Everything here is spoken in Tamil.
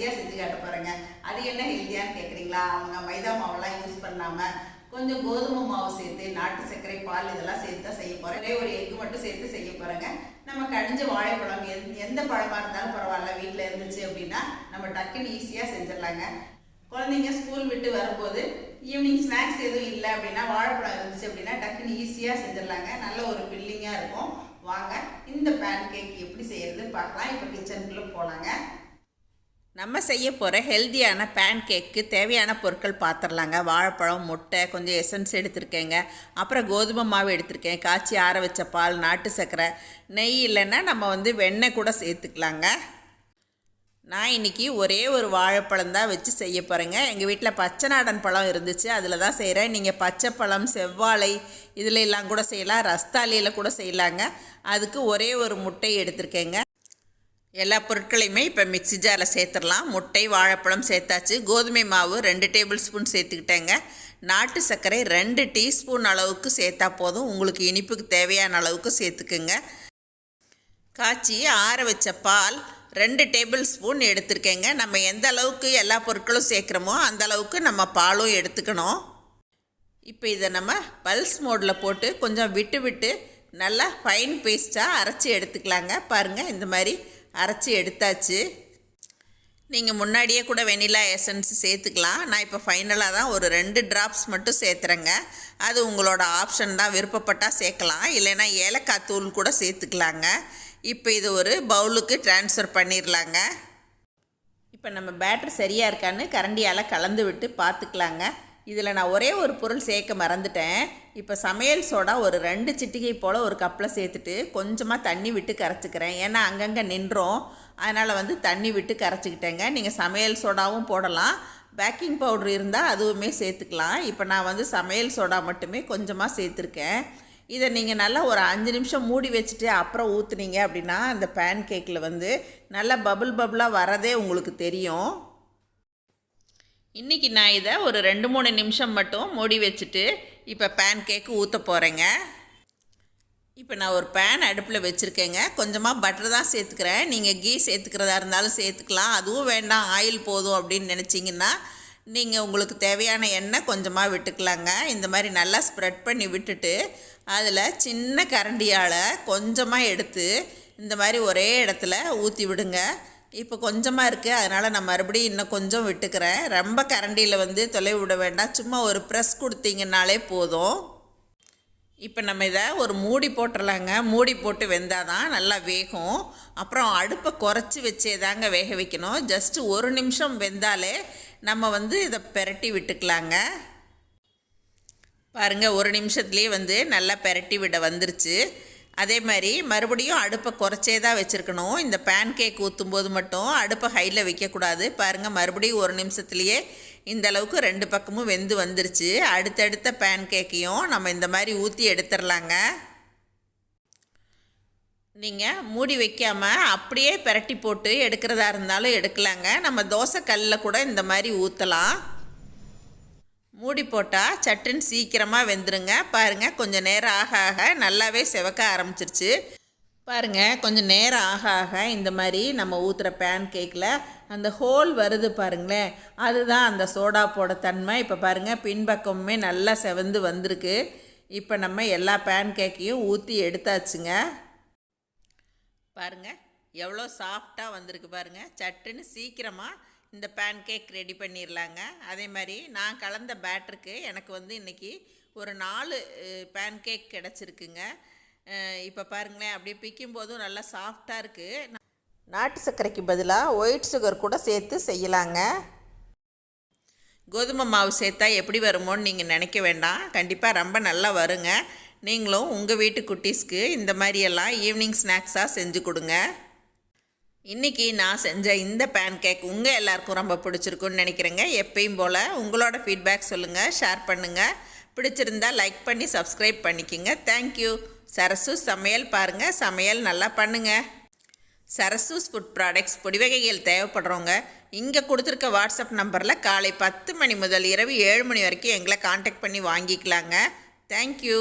ஹெல்த்தியாக செஞ்சு காட்ட போறேங்க. அது என்ன ஹெல்த்தியான்னு கேட்குறீங்களா அவங்க மைதா மாவெல்லாம் யூஸ் பண்ணாமல் கொஞ்சம் கோதுமை மாவு சேர்த்து நாட்டு சர்க்கரை பால் இதெல்லாம் சேர்த்து தான் செய்ய போகிறேன் ஒரு எக்கு மட்டும் சேர்த்து செய்ய போகிறேங்க நம்ம கடிஞ்ச வாழைப்பழம் எந்த எந்த பழமாக இருந்தாலும் பரவாயில்ல. வீட்டில் இருந்துச்சு அப்படின்னா நம்ம டக்குன்னு ஈஸியாக செஞ்சிடலாங்க. குழந்தைங்க ஸ்கூல் விட்டு வரும்போது ஈவினிங் ஸ்நாக்ஸ் எதுவும் இல்லை அப்படின்னா வாழைப்பழம் இருந்துச்சு அப்படின்னா டக்குன்னு ஈஸியாக செஞ்சிடலாங்க. நல்ல ஒரு ஃபில்லிங்காக இருக்கும். வாங்க இந்த பேன் கேக் எப்படி செய்யறது பார்க்கலாம். இப்போ கிச்சனுக்குள்ளே போகலாங்க நம்ம செய்ய போகிற ஹெல்த்தியான பேன் கேக்கு தேவையான பொருட்கள் பார்த்துடலாங்க வாழைப்பழம் முட்டை கொஞ்சம் எசன்ஸ் எடுத்திருக்கேங்க. அப்புறம் கோதுமை மாவு எடுத்திருக்கேன். காய்ச்சி ஆற வச்ச பால் நாட்டு சர்க்கரை நெய் இல்லைன்னா நம்ம வந்து வெண்ணெய் கூட சேர்த்துக்கலாங்க. நான் இன்றைக்கி ஒரே ஒரு வாழைப்பழம் தான் வச்சு செய்ய போகிறேங்க எங்கள் வீட்டில் பச்சை நாடன் பழம் இருந்துச்சு. அதில் தான் செய்கிறேன் நீங்கள் பச்சை பழம் செவ்வாழை இதில் எல்லாம் கூட செய்யலாம். ரஸ்தாலியில் கூட செய்யலாங்க. அதுக்கு ஒரே ஒரு முட்டை எடுத்திருக்கேங்க. எல்லா பொருட்களையுமே இப்போ மிக்ஸி ஜாரில் சேர்த்துடலாம். முட்டை வாழைப்பழம் சேர்த்தாச்சு. கோதுமை மாவு ரெண்டு டேபிள் ஸ்பூன் சேர்த்துக்கிட்டேங்க. நாட்டு சர்க்கரை ரெண்டு டீஸ்பூன் அளவுக்கு சேர்த்தா போதும். உங்களுக்கு இனிப்புக்கு தேவையான அளவுக்கு சேர்த்துக்குங்க. காய்ச்சி ஆற வச்ச பால் ரெண்டு டேபிள் ஸ்பூன் எடுத்திருக்கேங்க. நம்ம எந்த அளவுக்கு எல்லா பொருட்களும் சேர்க்குறோமோ அந்த அளவுக்கு நம்ம பாலும் எடுத்துக்கணும். இப்போ இதை நம்ம பல்ஸ் மோடில் போட்டு கொஞ்சம் விட்டு விட்டு நல்லா ஃபைன் பேஸ்ட்டாக அரைச்சி எடுத்துக்கலாங்க. பாருங்கள் இந்த மாதிரி அரைச்சி எடுத்தாச்சு. நீங்கள் முன்னாடியே கூட வெனிலா எசன்ஸ் சேர்த்துக்கலாம். நான் இப்போ ஃபைனலாக தான் ஒரு ரெண்டு ட்ராப்ஸ் மட்டும் சேர்த்துறேங்க. அது உங்களோட ஆப்ஷன் தான். விருப்பப்பட்டால் சேர்க்கலாம். இல்லைன்னா ஏலக்காய் தூள் கூட சேர்த்துக்கலாங்க. இப்போ இது ஒரு பவுலுக்கு ட்ரான்ஸ்ஃபர் பண்ணிடலாங்க இப்போ நம்ம பேட்டர் சரியாக இருக்கான்னு கரண்டியால் கலந்து விட்டு பார்த்துக்கலாங்க. இதில் நான் ஒரே ஒரு பொருள் சேர்க்க மறந்துட்டேன். இப்போ சமையல் சோடா ஒரு ரெண்டு சிட்டிகை போல் ஒரு கப்பில் சேர்த்துட்டு கொஞ்சமாக தண்ணி விட்டு கரைச்சிக்கிறேன். ஏன்னா அங்கங்கே நின்றோம். அதனால் வந்து தண்ணி விட்டு கரைச்சிக்கிட்டேங்க. நீங்கள் சமையல் சோடாவும் போடலாம். பேக்கிங் பவுட்ரு இருந்தால் அதுவுமே சேர்த்துக்கலாம். இப்போ நான் வந்து சமையல் சோடா மட்டுமே கொஞ்சமாக சேர்த்துருக்கேன். இதை நீங்கள் நல்லா ஒரு அஞ்சு நிமிஷம் மூடி வச்சுட்டு அப்புறம் ஊற்றுனீங்க அப்படின்னா அந்த பேன் கேக்கில் வந்து நல்லா பபுள் பபுளாக வரதே உங்களுக்கு தெரியும். இன்றைக்கி நான் இதை ஒரு ரெண்டு மூணு நிமிஷம் மட்டும் மூடி வச்சுட்டு இப்போ பேன் கேக்கு ஊற்ற போகிறேங்க இப்போ நான் ஒரு பேன் அடுப்பில் வச்சுருக்கேங்க. கொஞ்சமாக பட்டர் தான் சேர்த்துக்கிறேன். நீங்கள் கீ சேர்த்துக்கிறதா இருந்தாலும் சேர்த்துக்கலாம். அதுவும் வேண்டாம் ஆயில் போதும் அப்படின்னு நினச்சிங்கன்னா நீங்கள் உங்களுக்கு தேவையான எண்ணெய் கொஞ்சமாக விட்டுக்கலாங்க. இந்த மாதிரி நல்லா ஸ்ப்ரெட் பண்ணி விட்டுட்டு அதில் சின்ன கரண்டியால் கொஞ்சமாக எடுத்து இந்த மாதிரி ஒரே இடத்துல ஊற்றி விடுங்க. இப்போ கொஞ்சமாக இருக்குது அதனால் நான் மறுபடியும் இன்னும் கொஞ்சம் விட்டுக்கிறேன். ரொம்ப கரண்டியில் வந்து தொலை விட வேண்டாம். சும்மா ஒரு ப்ரெஸ் கொடுத்தீங்கன்னாலே போதும். இப்போ நம்ம இதை ஒரு மூடி போட்டுடலாங்க மூடி போட்டு வெந்தால் தான் நல்லா வேகும். அப்புறம் அடுப்பை குறைச்சி வச்சே தாங்க வேக வைக்கணும். ஜஸ்ட்டு ஒரு நிமிஷம் வெந்தாலே நம்ம வந்து இதை பெரட்டி விட்டுக்கலாங்க. பாருங்கள் ஒரு நிமிஷத்துலேயே வந்து நல்லா பெரட்டி விட வந்துருச்சு. அதே மாதிரி மறுபடியும் அடுப்பை குறைச்சே தான் வச்சுருக்கணும். இந்த பேன் கேக் ஊற்றும்போது மட்டும் அடுப்பை ஹையில் வைக்கக்கூடாது. பாருங்கள் மறுபடியும் ஒரு நிமிஷத்துலேயே இந்த அளவுக்கு ரெண்டு பக்கமும் வெந்து வந்துருச்சு. அடுத்தடுத்த பேன் கேக்கையும் நம்ம இந்த மாதிரி ஊற்றி எடுத்துடலாங்க நீங்கள் மூடி வைக்காமல் அப்படியே பெரட்டி போட்டு எடுக்கிறதா இருந்தாலும் எடுக்கலாங்க. நம்ம தோசை கல்லில் கூட இந்த மாதிரி ஊற்றலாம் மூடி போட்டால் சட்டுன்னு சீக்கிரமாக வெந்துருங்க. பாருங்கள் கொஞ்சம் நேரம் ஆக ஆக நல்லாவே செவக்க ஆரம்பிச்சிருச்சு. பாருங்கள் கொஞ்சம் நேரம் ஆக ஆக இந்த மாதிரி நம்ம ஊற்றுற பேன் கேக்கில் அந்த ஹோல் வருது பாருங்களேன். அதுதான் அந்த சோடா போட தன்மை. இப்போ பாருங்கள் பின்பக்கமுமே நல்லா செவந்து வந்திருக்கு. இப்போ நம்ம எல்லா பேன் கேக்கையும் ஊற்றி எடுத்தாச்சுங்க. பாருங்கள் எவ்வளோ சாஃப்டாக வந்திருக்கு பாருங்கள் சட்டுன்னு சீக்கிரமாக இந்த பேன் கேக் ரெடி பண்ணிடலாங்க அதே மாதிரி நான் கலந்த பேட்டருக்கு எனக்கு வந்து இன்றைக்கி ஒரு நாலு பேன் கேக் கிடச்சிருக்குங்க. இப்போ பாருங்களேன் அப்படியே பிக்கும் போதும் நல்லா சாஃப்டாக இருக்குது நாட்டு சர்க்கரைக்கு பதிலாக ஒயிட் சுகர் கூட சேர்த்து செய்யலாங்க. கோதுமை மாவு சேர்த்தா எப்படி வருமோன்னு நீங்கள் நினைக்க வேண்டாம். கண்டிப்பாக ரொம்ப நல்லா வருங்க. நீங்களும் உங்கள் வீட்டு குட்டீஸ்க்கு இந்த மாதிரியெல்லாம் ஈவினிங் ஸ்நாக்ஸாக செஞ்சு கொடுங்க. இன்றைக்கி நான் செஞ்ச இந்த பேன் கேக் உங்கள் எல்லாருக்கும் ரொம்ப பிடிச்சிருக்குன்னு நினைக்கிறேங்க. எப்பயும் போல் உங்களோட ஃபீட்பேக் சொல்லுங்கள் ஷேர் பண்ணுங்கள் பிடிச்சிருந்தா லைக் பண்ணி சப்ஸ்கிரைப் பண்ணிக்கோங்க. தேங்க்யூ சரசு சமையல் பாருங்கள் சமையல் நல்லா பண்ணுங்கள் சரசூஸ் ஃபுட் ப்ராடக்ட்ஸ் பொடிவகைகள் தேவைப்படுறவங்க இங்கே கொடுத்துருக்க வாட்ஸ்அப் நம்பரில் காலை பத்து மணி முதல் இரவு ஏழு மணி வரைக்கும் எங்களை காண்டாக்ட் பண்ணி வாங்கிக்கலாங்க. தேங்க்யூ